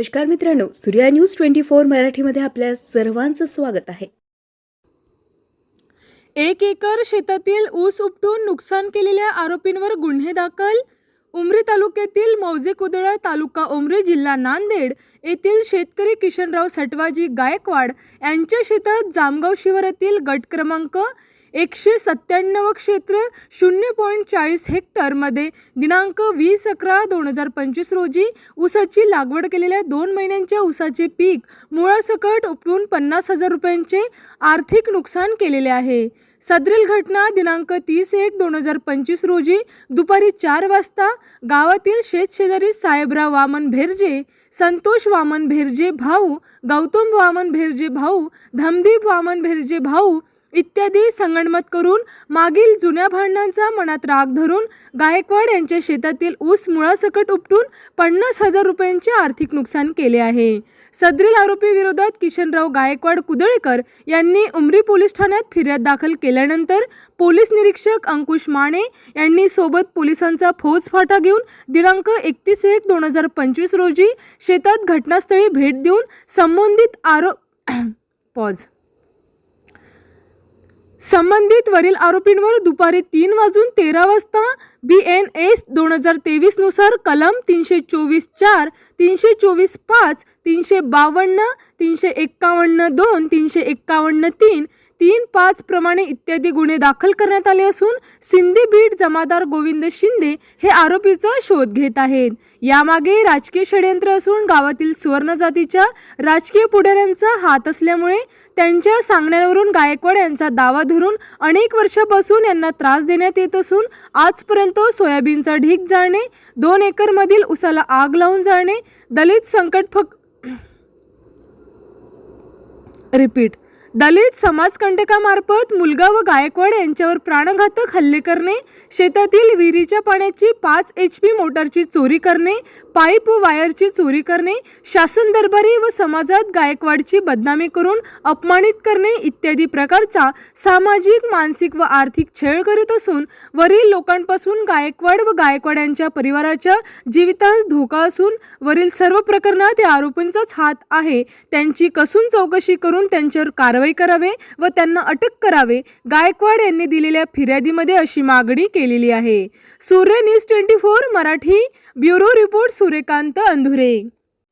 नमस्कार मित्रांनो Surya news twenty four मराठीमध्ये आपल्या सर्वांचं स्वागत आहे. एक एकर शेतातील ऊस उपटून नुकसान केलेल्या आरोपींवर गुन्हे दाखल. उमरी तालुक्यातील मौजे कुदळा तालुका उमरी जिल्हा नांदेड येथील शेतकरी किशनराव सटवाजी गायकवाड यांच्या शेतात जामगाव शिवारातील गट क्रमांक एकशे सत्त्याण्णव क्षेत्र शून्य पॉईंट चाळीस हेक्टरमध्ये दिनांक वीस अकरा दोन हजार पंचवीस रोजी ऊसाची लागवड केलेल्या दोन महिन्यांच्या ऊसाचे पीक मुळासकट उपटून पन्नास हजार रुपयांचे आर्थिक नुकसान केलेले आहे. सदरील घटना दिनांक तीस एक दोन हजार पंचवीस रोजी दुपारी चार वाजता गावातील शेतशेजारी साहेबराव वामन भेरजे संतोष वामन भेरजे भाऊ गौतम वामन भेरजे भाऊ धमदीप वामन भेरजे भाऊ इत्यादी संगणमत करून मागील जुन्या भांडणांचा मनात राग धरून गायकवाड यांच्या शेतातील ऊस मुळासकट उपटून पन्नास हजार रुपयांचे आर्थिक नुकसान केले आहे. सदरील आरोपी विरोधात किशनराव गायकवाड कुदळेकर यांनी उमरी पोलीस ठाण्यात फिर्याद दाखल केल्यानंतर पोलीस निरीक्षक अंकुश माने यांनी सोबत पोलिसांचा फौजफाटा घेऊन दिनांक एकतीस एक दोन हजार पंचवीस रोजी शेतात घटनास्थळी भेट देऊन संबंधित आरोप पॉज संबंधित वरील आरोपींवर दुपारी तीन वाजून तेरा वाजता बी एन एस दोन हजार तेवीसनुसार कलम तीनशे चोवीस चार तीनशे चोवीस पाच तीनशे बावन्न तीनशे एक्कावन्न दोन तीनशे एक्कावन्न तीन तीन पाच प्रमाणे इत्यादी गुन्हे दाखल करण्यात आले असून सिंधी बीट जमादार गोविंद शिंदे हे आरोपीचा शोध घेत आहेत. यामागे राजकीय षडयंत्र असून गावातील सुवर्ण जातीच्या राजकीय पुढाऱ्यांचा हात असल्यामुळे त्यांच्या सांगण्यावरून गायकवाड यांचा दावा धरून अनेक वर्षापासून यांना त्रास देण्यात येत असून आजपर्यंत सोयाबीनचा ढीक जाळणे दोन एकरमधील उसाला आग लावून जाळणे दलित संकट फक रिपीट दलित समाजकंटकामार्फत मुलगा व गायकवाड यांच्यावर प्राणघातक हल्ले करणे शेतातील विहिरीच्या पाण्याची पाच एच पी मोटारची चोरी करणे पाईप व वायरची चोरी करणे शासन दरबारी व समाजात गायकवाडची बदनामी करून अपमानित करणे इत्यादी प्रकारचा सामाजिक मानसिक व आर्थिक छळ करीत असून वरील लोकांपासून गायकवाड व गायकवाड यांच्या परिवाराच्या जीवितास धोका असून वरील सर्व प्रकरणात या आरोपींचाच हात आहे. त्यांची कसून चौकशी करून त्यांच्यावर कारवाई करावे व त्यांना अटक करावे गायकवाड यांनी दिलेल्या फिर्यादीमध्ये अशी मागणी केलेली आहे. Surya news twenty four Marathi bureau report Suryakant Andhure.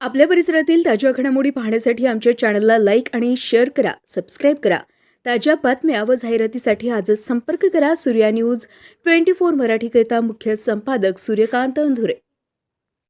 आपल्या परिसरातील ताज्या घडामोडी पाहण्यासाठी आमच्या चॅनलला लाईक आणि शेअर करा सबस्क्राईब करा. ताज्या बातम्या व जाहिरातीसाठी आजच संपर्क करा सूर्या न्यूज ट्वेंटी फोर मराठीकरिता मुख्य संपादक सूर्यकांत अंधुरे.